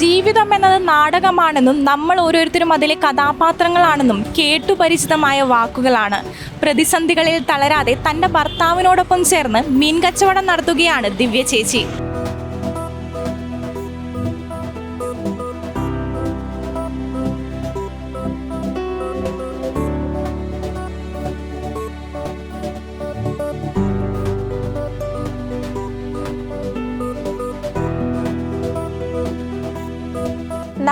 ജീവിതം എന്നത് നാടകമാണെന്നും നമ്മൾ ഓരോരുത്തരും അതിലെ കഥാപാത്രങ്ങളാണെന്നും കേട്ടുപരിചിതമായ വാക്കുകളാണ്. പ്രതിസന്ധികളിൽ തളരാതെ തന്റെ ഭർത്താവിനോടൊപ്പം ചേർന്ന് മീൻ കച്ചവടം നടത്തുകയാണ് ദിവ്യ ചേച്ചി.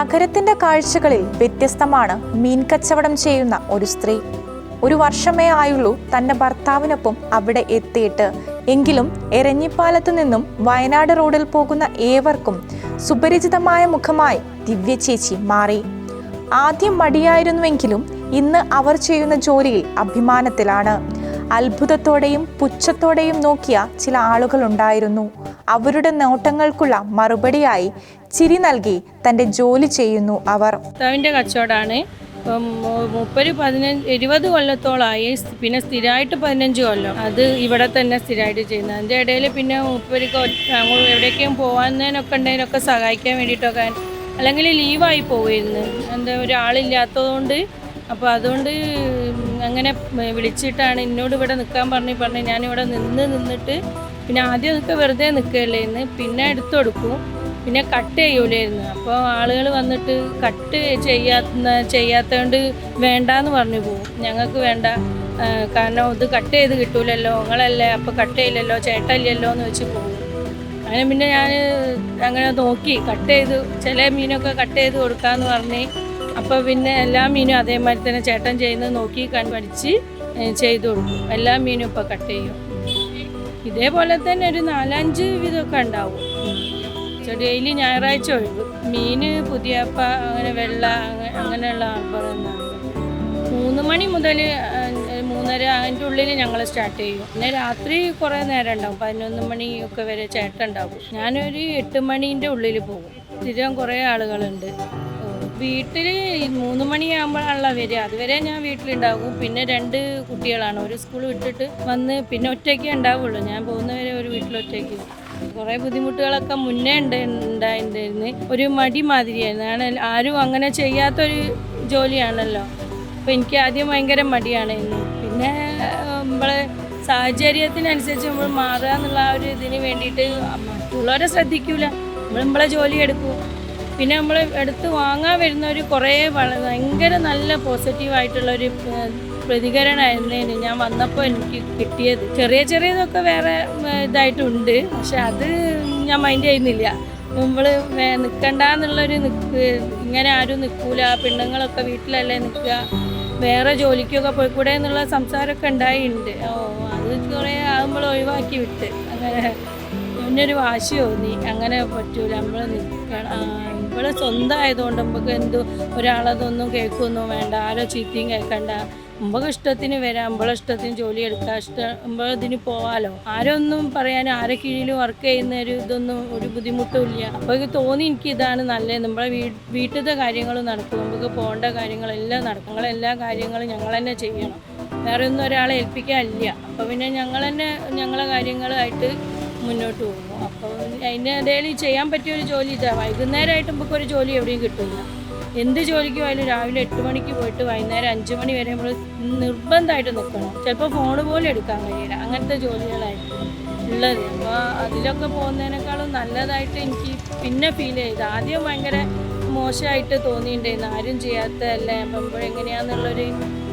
നഗരത്തിന്റെ കാഴ്ചകളിൽ വ്യത്യസ്തമാണ് മീൻ കച്ചവടം ചെയ്യുന്ന ഒരു സ്ത്രീ. ഒരു വർഷമേ ആയുള്ളൂ തന്റെ ഭർത്താവിനൊപ്പം അവിടെ എത്തിയിട്ട്. എങ്കിലും എരഞ്ഞിപ്പാലത്ത് നിന്നും വയനാട് റോഡിൽ പോകുന്ന ഏവർക്കും സുപരിചിതമായ മുഖമായി ദിവ്യ ചേച്ചി മാറി. ആദ്യം മടിയായിരുന്നുവെങ്കിലും ഇന്ന് അവർ ചെയ്യുന്ന ജോലിയിൽ അഭിമാനത്തിലാണ്. അത്ഭുതത്തോടെയും പുച്ഛത്തോടെയും നോക്കിയ ചില ആളുകളുണ്ടായിരുന്നു. അവരുടെ നോട്ടങ്ങൾക്കുള്ള മറുപടിയായി ചിരി നൽകി തന്റെ ജോലി ചെയ്യുന്നു അവർ. ഭർത്താവിന്റെ കച്ചവടമാണ്. മുപ്പത് പതിനഞ്ച് ഇരുപത് കൊല്ലത്തോളമായി പിന്നെ സ്ഥിരമായിട്ട് പതിനഞ്ച് കൊല്ലം. അത് ഇവിടെ തന്നെ സ്ഥിരമായിട്ട് ചെയ്യുന്നത്. അതിന്റെ ഇടയിൽ പിന്നെ മുപ്പരിക്ക് എവിടേക്കും പോകാനൊക്കെ ഉണ്ടെങ്കിലൊക്കെ സഹായിക്കാൻ വേണ്ടിയിട്ടൊക്കെ അല്ലെങ്കിൽ ലീവായി പോവുമായിരുന്നു എന്താ ഒരാളില്ലാത്തതുകൊണ്ട്. അപ്പോൾ അതുകൊണ്ട് അങ്ങനെ വിളിച്ചിട്ടാണ് എന്നോട് ഇവിടെ നിൽക്കാൻ പറഞ്ഞ് പറഞ്ഞ് ഞാനിവിടെ നിന്ന് നിന്നിട്ട് പിന്നെ ആദ്യമൊക്കെ വെറുതെ നിൽക്കുകയല്ലായിരുന്നു പിന്നെ എടുത്തു കൊടുക്കും. പിന്നെ കട്ട് ചെയ്യൂലായിരുന്നു അപ്പോൾ ആളുകൾ വന്നിട്ട് കട്ട് ചെയ്യാത്ത ചെയ്യാത്തതുകൊണ്ട് വേണ്ടാന്ന് പറഞ്ഞു പോകും ഞങ്ങൾക്ക് വേണ്ട. കാരണം ഇത് കട്ട് ചെയ്ത് കിട്ടൂലല്ലോ. നിങ്ങളല്ലേ അപ്പോൾ കട്ട് ചെയ്യില്ലല്ലോ. ചേട്ടല്ലല്ലോ എന്ന് വെച്ച് പോകും അങ്ങനെ പിന്നെ ഞാൻ അങ്ങനെ നോക്കി. കട്ട് ചെയ്ത് ചില മീനൊക്കെ കട്ട് ചെയ്ത് കൊടുക്കാമെന്ന് പറഞ്ഞ്. അപ്പോൾ പിന്നെ എല്ലാ മീനും അതേമാതിരി തന്നെ ചേട്ടൻ ചെയ്യുന്നത് നോക്കി കൺ പഠിച്ച് ചെയ്തു കൊടുക്കും. എല്ലാ മീനും ഇപ്പോൾ കട്ട് ചെയ്യും. ഇതേപോലെ തന്നെ ഒരു നാലഞ്ച് വിധമൊക്കെ ഉണ്ടാവും. ചെടിയിൽ ഞായറാഴ്ച ഒഴിവ്. മീന് പുതിയപ്പ അങ്ങനെ വെള്ള അങ്ങ- അങ്ങനെയുള്ള പറയുന്നതാണ് മൂന്ന് മണി മുതൽ മൂന്നര അതിന്റെ ഉള്ളിൽ ഞങ്ങൾ സ്റ്റാർട്ട് ചെയ്യും. പിന്നെ രാത്രി കുറേ നേരം ഉണ്ടാവും. പതിനൊന്ന് മണിയൊക്കെ വരെ ചേട്ടൻ ഉണ്ടാവും. ഞാനൊരു എട്ട് മണീന്റെ ഉള്ളിൽ പോകും. സ്ഥിരം കുറേ ആളുകളുണ്ട്. വീട്ടിൽ മൂന്ന് മണിയാകുമ്പോഴാണല്ലോ വരിക. അതുവരെ ഞാൻ വീട്ടിലുണ്ടാകും. പിന്നെ രണ്ട് കുട്ടികളാണ്. ഒരു സ്കൂൾ വിട്ടിട്ട് വന്ന് പിന്നെ ഒറ്റയ്ക്ക് ഉണ്ടാവുള്ളൂ. ഞാൻ പോകുന്നവരെ ഒരു വീട്ടിൽ ഒറ്റയ്ക്ക്. കുറേ ബുദ്ധിമുട്ടുകളൊക്കെ മുന്നേ ഉണ്ട് ഉണ്ടായിരുന്നു ഒരു മടി മാതിരിയായിരുന്നു. ആണ് ആരും അങ്ങനെ ചെയ്യാത്തൊരു ജോലിയാണല്ലോ. അപ്പോൾ എനിക്ക് ആദ്യം ഭയങ്കര മടിയായിരുന്നു പിന്നെ നമ്മളെ സാഹചര്യത്തിനനുസരിച്ച് നമ്മൾ മാറുക എന്നുള്ള ആ ഒരു ഇതിന് വേണ്ടിയിട്ട് മറ്റുള്ളവരെ ശ്രദ്ധിക്കൂല. നമ്മൾ നമ്മളെ ജോലി എടുക്കും. പിന്നെ നമ്മൾ എടുത്ത് വാങ്ങാൻ ഒരു കുറേ ഭയങ്കര നല്ല പോസിറ്റീവായിട്ടുള്ളൊരു പ്രതികരണമായിരുന്നേന് ഞാൻ വന്നപ്പോൾ എനിക്ക് കിട്ടിയത്. ചെറിയ ചെറിയതൊക്കെ വേറെ ഇതായിട്ടുണ്ട്. പക്ഷെ അത് ഞാൻ മൈൻഡ് ചെയ്യുന്നില്ല. നമ്മൾ നിൽക്കണ്ട എന്നുള്ളൊരു നിൽക്ക് ഇങ്ങനെ ആരും നിൽക്കൂല പെണ്ണുങ്ങളൊക്കെ വീട്ടിലല്ലേ നിൽക്കുക വേറെ ജോലിക്കൊക്കെ പോയിക്കൂടെ എന്നുള്ള സംസാരമൊക്കെ ഉണ്ടായിട്ടുണ്ട്. ഓ അത് കുറേ ആകുമ്പോൾ ഒഴിവാക്കി വിട്ട്. അങ്ങനെ പിന്നൊരു വാശി തോന്നി. അങ്ങനെ പറ്റൂല. നമ്മൾ ഇവിടെ സ്വന്തം ആയതുകൊണ്ട് നമുക്ക് എന്തു ഒരാളതൊന്നും കേൾക്കൊന്നും വേണ്ട. ആരോ ചീത്തയും കേൾക്കണ്ട. മുമ്പൊക്കെ ഇഷ്ടത്തിന് വരാം. നമ്മളെ ഇഷ്ടത്തിന് ജോലി എടുക്കാം. ഇഷ്ടം നമ്മൾ ഇതിന് പോവാലോ. ആരൊന്നും പറയാൻ ആരെ കീഴിൽ വർക്ക് ചെയ്യുന്ന ഒരു ഇതൊന്നും ഒരു ബുദ്ധിമുട്ടും ഇല്ല. അപ്പോൾ എനിക്ക് തോന്നി എനിക്ക് ഇതാണ് നല്ലത്. നമ്മളെ വീ വീട്ടിലത്തെ കാര്യങ്ങൾ നടക്കും. നമുക്ക് പോകേണ്ട കാര്യങ്ങളെല്ലാം നടക്കും. ഞങ്ങളെല്ലാ കാര്യങ്ങളും ഞങ്ങൾ തന്നെ ചെയ്യണം. വേറെ ഒന്നും ഒരാളെ ഏൽപ്പിക്കാനില്ല അപ്പോൾ പിന്നെ ഞങ്ങൾ തന്നെ ഞങ്ങളെ കാര്യങ്ങളായിട്ട് മുന്നോട്ട് പോകും അപ്പോൾ അതിന്റെ ഇടയിൽ ചെയ്യാൻ പറ്റിയ ഒരു ജോലി ഇതാ. വൈകുന്നേരമായിട്ട് നമുക്ക് ഒരു ജോലി എവിടെയും കിട്ടില്ല എന്ത് ജോലിക്ക് പോയാലും രാവിലെ എട്ട് മണിക്ക് പോയിട്ട് വൈകുന്നേരം അഞ്ച് മണി വരെ നമ്മൾ നിർബന്ധമായിട്ട് നിൽക്കണം ചിലപ്പോൾ ഫോൺ പോലും എടുക്കാൻ കഴിയില്ല. അങ്ങനത്തെ ജോലികളായിരിക്കും ഉള്ളത്. അപ്പോൾ അതിലൊക്കെ പോകുന്നതിനേക്കാളും നല്ലതായിട്ട് എനിക്ക് പിന്നെ ഫീൽ ചെയ്ത് ആദ്യം ഭയങ്കര മോശമായിട്ട് തോന്നിയിട്ടുണ്ടായിരുന്നു. ആരും ചെയ്യാത്തതല്ലേ. അപ്പം എങ്ങനെയാണെന്നുള്ളൊരു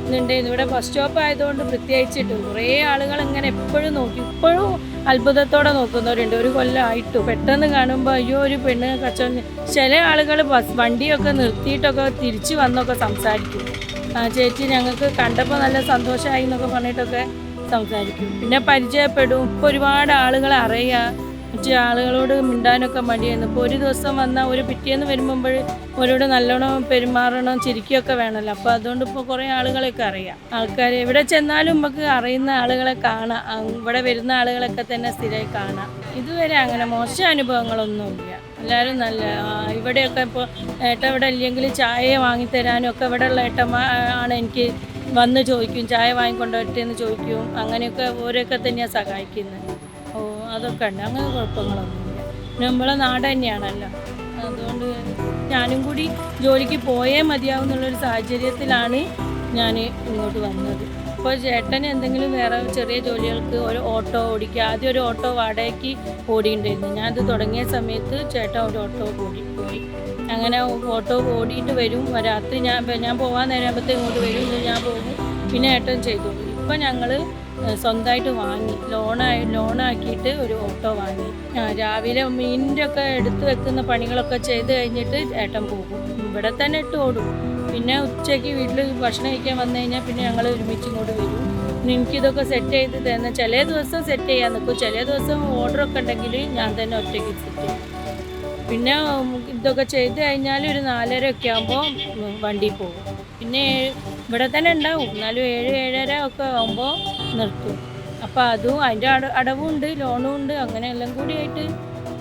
ഇതുണ്ടായിരുന്നു. ഇവിടെ ബസ് സ്റ്റോപ്പ് ആയതുകൊണ്ട് പ്രത്യേകിച്ചിട്ട് കുറേ ആളുകൾ ഇങ്ങനെ എപ്പോഴും നോക്കി. ഇപ്പോഴും അത്ഭുതത്തോടെ നോക്കുന്നവരുണ്ട്. ഒരു കൊല്ലമായിട്ടു പെട്ടെന്ന് കാണുമ്പോൾ അയ്യോ ഒരു പെണ്ണ് കച്ചവടം ചില ആളുകൾ ബസ് വണ്ടിയൊക്കെ നിർത്തിയിട്ടൊക്കെ തിരിച്ചു വന്നൊക്കെ സംസാരിക്കും. ചേച്ചി ഞങ്ങൾക്ക് കണ്ടപ്പോൾ നല്ല സന്തോഷമായി എന്നൊക്കെ പറഞ്ഞിട്ടൊക്കെ സംസാരിക്കും. പിന്നെ പരിചയപ്പെടും. ഇപ്പോൾ ഒരുപാട് ആളുകളെ അറിയുക മറ്റു ആളുകളോട് മിണ്ടാനൊക്കെ മടിയായിരുന്നു. ഇപ്പോൾ ഒരു ദിവസം വന്നാൽ ഒരു പിറ്റേന്ന് വരുമ്പോൾ അവരോട് നല്ലോണം പെരുമാറണം ചിരിക്കുകയൊക്കെ വേണമല്ലോ അപ്പോൾ അതുകൊണ്ട് ഇപ്പോൾ കുറേ ആളുകളെയൊക്കെ അറിയാം. ആൾക്കാർ എവിടെ ചെന്നാലും നമുക്ക് അറിയുന്ന ആളുകളെ കാണാം. ഇവിടെ വരുന്ന ആളുകളൊക്കെ തന്നെ സ്ഥിരമായി കാണാം. ഇതുവരെ അങ്ങനെ മോശം അനുഭവങ്ങളൊന്നുമില്ല എല്ലാവരും നല്ല ഇവിടെയൊക്കെ ഇപ്പോൾ ഏട്ട ഇവിടെ ഇല്ലെങ്കിൽ ചായ വാങ്ങിത്തരാനും ഒക്കെ ഇവിടെയുള്ള ഏട്ടന്മാ ആണ് എനിക്ക് വന്ന് ചോദിക്കും ചായ വാങ്ങിക്കൊണ്ടോട്ടെ എന്ന് ചോദിക്കും. അങ്ങനെയൊക്കെ ഓരോക്കെ തന്നെയാണ് സഹായിക്കുന്നത് ഓ അതൊക്കെ ഉണ്ട്. അങ്ങനെ കുഴപ്പങ്ങളൊന്നുമില്ല നമ്മളെ നാട് തന്നെയാണല്ലോ. അതുകൊണ്ട് ഞാനും കൂടി ജോലിക്ക് പോയേ മതിയാവും എന്നുള്ളൊരു സാഹചര്യത്തിലാണ് ഞാൻ ഇങ്ങോട്ട് വന്നത്. അപ്പോൾ ചേട്ടന് എന്തെങ്കിലും വേറെ ചെറിയ ജോലികൾക്ക് ഒരു ഓട്ടോ ഓടിക്കുക ആദ്യം ഒരു ഓട്ടോ വാടകയ്ക്ക് ഓടിയിട്ടുണ്ടായിരുന്നു. ഞാനത് തുടങ്ങിയ സമയത്ത് ചേട്ടൻ ഒരു ഓട്ടോ ഓടി പോയി. അങ്ങനെ ഓട്ടോ ഓടിയിട്ട് വരും. രാത്രി ഞാൻ ഞാൻ പോകാൻ നേരമാകുമ്പോഴത്തേ ഇങ്ങോട്ട് വരും. ഞാൻ പോകും പിന്നെ ഏട്ടൻ ചെയ്തു. ഇപ്പം ഞങ്ങൾ സ്വന്തമായിട്ട് വാങ്ങി. ലോണായി ലോണാക്കിയിട്ട് ഒരു ഓട്ടോ വാങ്ങി. രാവിലെ മീനിന്റെ ഒക്കെ എടുത്ത് വെക്കുന്ന പണികളൊക്കെ ചെയ്ത് കഴിഞ്ഞിട്ട് ഏട്ടൻ പോകും. ഇവിടെ തന്നെ ഇട്ട് ഓടും. പിന്നെ ഉച്ചയ്ക്ക് വീട്ടിൽ ഭക്ഷണം കഴിക്കാൻ വന്നു കഴിഞ്ഞാൽ പിന്നെ ഞങ്ങൾ ഒരുമിച്ച് ഇങ്ങോട്ട് വരും. എനിക്കിതൊക്കെ സെറ്റ് ചെയ്ത് തരുന്ന ചില ദിവസം സെറ്റ് ചെയ്യാൻ നിൽക്കും ചില ദിവസം ഓർഡറൊക്കെ ഉണ്ടെങ്കിൽ ഞാൻ തന്നെ ഒറ്റയ്ക്ക് സെറ്റ് ചെയ്യും. പിന്നെ ഇതൊക്കെ ചെയ്ത് കഴിഞ്ഞാൽ ഒരു നാലര ഒക്കെ ആകുമ്പോൾ വണ്ടി പോകും. പിന്നെ ഇവിടെ തന്നെ ഉണ്ടാവും. എന്നാലും ഏഴ് ഏഴര ഒക്കെ ആകുമ്പോൾ നിർത്തും. അപ്പോൾ അതും അതിന്റെ അട അടവുണ്ട് ലോണും ഉണ്ട് അങ്ങനെ എല്ലാം കൂടി ആയിട്ട്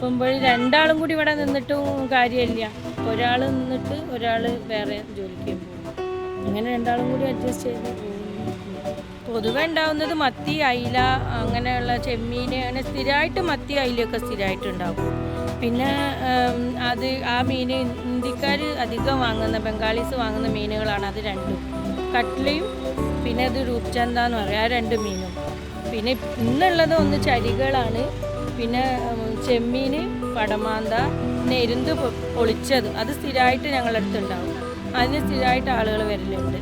പോകുമ്പോൾ രണ്ടാളും കൂടി ഇവിടെ നിന്നിട്ടും കാര്യമില്ല. ഒരാൾ നിന്നിട്ട് ഒരാൾ വേറെ ജോലിക്ക് പോകും. അങ്ങനെ രണ്ടാളും കൂടി അഡ്ജസ്റ്റ് ചെയ്ത് പോകും. പൊതുവെ ഉണ്ടാവുന്നത് മത്തി അയില അങ്ങനെയുള്ള ചെമ്മീൻ അങ്ങനെ സ്ഥിരമായിട്ട് മത്തി അയിലൊക്കെ സ്ഥിരമായിട്ട് ഉണ്ടാവും. പിന്നെ അത് ആ മീൻ ഇന്ത്യക്കാർ അധികം വാങ്ങുന്ന ബംഗാളീസ് വാങ്ങുന്ന മീനുകളാണ് അത് രണ്ടും. കട്ട്ലയും പിന്നെ അത് രൂപ്ചന്ത എന്ന് പറയും ആ രണ്ട് മീനും. പിന്നെ ഇന്നുള്ളത് ഒന്ന് ചരികളാണ്. പിന്നെ ചെമ്മീൻ പടമാന്ത പിന്നെ പൊ- പൊളിച്ചത്. അത് സ്ഥിരമായിട്ട് ഞങ്ങളുടെ അടുത്തുണ്ടാവും അതിന് സ്ഥിരമായിട്ട് ആളുകൾ വരലുണ്ട്.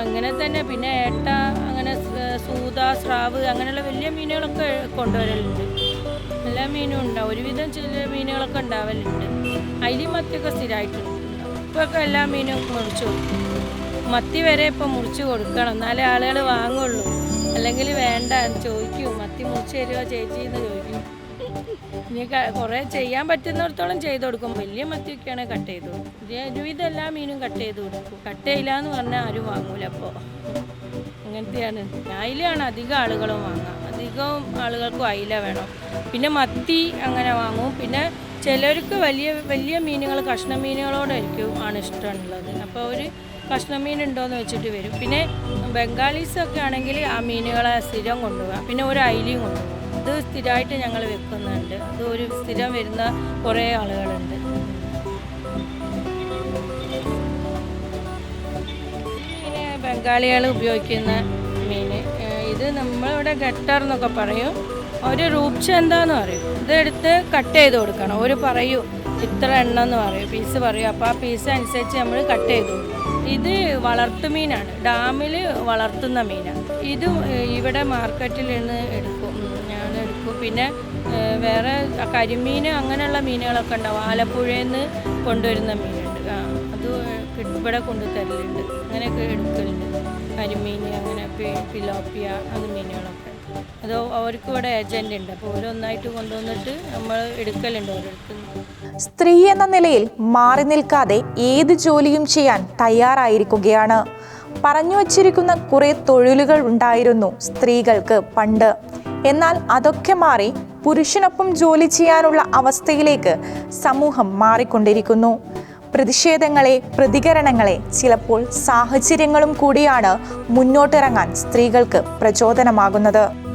അങ്ങനെ തന്നെ പിന്നെ ഏട്ട അങ്ങനെ സൂത സ്രാവ് അങ്ങനെയുള്ള വലിയ മീനുകളൊക്കെ കൊണ്ടുവരലുണ്ട്. എല്ലാ മീനും ഉണ്ടാവും. ഒരുവിധം ചില മീനുകളൊക്കെ ഉണ്ടാവലുണ്ട്. അയിലും മത്തിയൊക്കെ സ്ഥിരമായിട്ടുണ്ട് ഇപ്പോഴൊക്കെ എല്ലാ മീനും മുറിച്ച് കൊടുക്കും. മത്തി വരെ ഇപ്പം മുറിച്ച് കൊടുക്കണം. എന്നാലേ ആളുകൾ വാങ്ങുള്ളൂ. അല്ലെങ്കിൽ വേണ്ട ചോദിക്കും. മത്തി മുറിച്ച് തരുമോ ചേച്ചി എന്ന് ചോദിക്കും. ഇനി കുറേ ചെയ്യാൻ പറ്റുന്നിടത്തോളം ചെയ്ത് കൊടുക്കും. വലിയ മത്തിയൊക്കെയാണ് കട്ട് ചെയ്ത് കൊടുക്കും. ഒരുവിധം എല്ലാ മീനും കട്ട് ചെയ്ത് കൊടുക്കും. കട്ട് ചെയ്യില്ല എന്ന് പറഞ്ഞാൽ ആരും വാങ്ങൂല അപ്പോൾ അങ്ങനത്തെയാണ്. അയിലാണ് അധികം ആളുകളും വാങ്ങുക അധികം ആളുകൾക്കും അയില വേണം. പിന്നെ മത്തി അങ്ങനെ വാങ്ങും. പിന്നെ ചിലർക്ക് വലിയ വലിയ മീനുകൾ കഷ്ണ മീനുകളോടായിരിക്കും ആണ് ഇഷ്ടമുള്ളത്. അപ്പോൾ അവർ കഷ്ണ മീൻ ഉണ്ടോയെന്ന് വെച്ചിട്ട് വരും. പിന്നെ ബംഗാളീസൊക്കെ ആണെങ്കിൽ ആ മീനുകളെ സ്ഥിരം കൊണ്ടുപോകാം. പിന്നെ ഒരു അയിലയും കൊണ്ടുപോകും. ഇത് സ്ഥിരമായിട്ട് ഞങ്ങൾ വെക്കുന്നുണ്ട്. അത് ഒരു സ്ഥിരം വരുന്ന കുറേ ആളുകളുണ്ട്. മീന് ബംഗാളികൾ ഉപയോഗിക്കുന്ന മീൻ. ഇത് നമ്മളിവിടെ ഗട്ടർ എന്നൊക്കെ പറയും. ഒരു റൂപ്ച എന്താന്ന് പറയും. ഇതെടുത്ത് കട്ട് ചെയ്ത് കൊടുക്കണം. ഒരു പറയൂ ഇത്ര എണ്ണം എന്ന് പറയും. പീസ് പറയും. അപ്പോൾ ആ പീസ് അനുസരിച്ച് നമ്മൾ കട്ട് ചെയ്ത് കൊടുക്കും. ഇത് വളർത്തു മീനാണ്. ഡാമിൽ വളർത്തുന്ന മീനാണ്. ഇത് ഇവിടെ മാർക്കറ്റിൽ നിന്ന് എടുക്കും. പിന്നെ വേറെ കരിമീൻ അങ്ങനെയുള്ള മീനുകളൊക്കെ ഉണ്ടാവും. ആലപ്പുഴയിൽ നിന്ന് കൊണ്ടുവരുന്ന മീനുണ്ട്. അത് ഇവിടെ കൊണ്ടു തരലുണ്ട് അങ്ങനെയൊക്കെ എടുക്കലുണ്ട്. കരിമീൻ അങ്ങനെ പിലോപ്പിയ അത് മീനുകളൊക്കെ. അത് അവർക്ക് ഇവിടെ ഏജന്റ് ഉണ്ട്. അപ്പോൾ ഓരോന്നായിട്ട് കൊണ്ടുവന്നിട്ട് നമ്മൾ എടുക്കലുണ്ട് ഓരോരുത്തർ സ്ത്രീ എന്ന നിലയിൽ മാറി നിൽക്കാതെ ഏത് ജോലിയും ചെയ്യാൻ തയ്യാറായിരിക്കുകയാണ്. പറഞ്ഞു വച്ചിരിക്കുന്ന കുറേ തൊഴിലുകൾ ഉണ്ടായിരുന്നു സ്ത്രീകൾക്ക് പണ്ട്. എന്നാൽ അതൊക്കെ മാറി പുരുഷനൊപ്പം ജോലി ചെയ്യാനുള്ള അവസ്ഥയിലേക്ക് സമൂഹം മാറിക്കൊണ്ടിരിക്കുന്നു. പ്രതിഷേധങ്ങളെ പ്രതികരണങ്ങളെ ചിലപ്പോൾ സാഹചര്യങ്ങളും കൂടിയാണ് മുന്നോട്ടിറങ്ങാൻ സ്ത്രീകൾക്ക് പ്രചോദനമാകുന്നത്.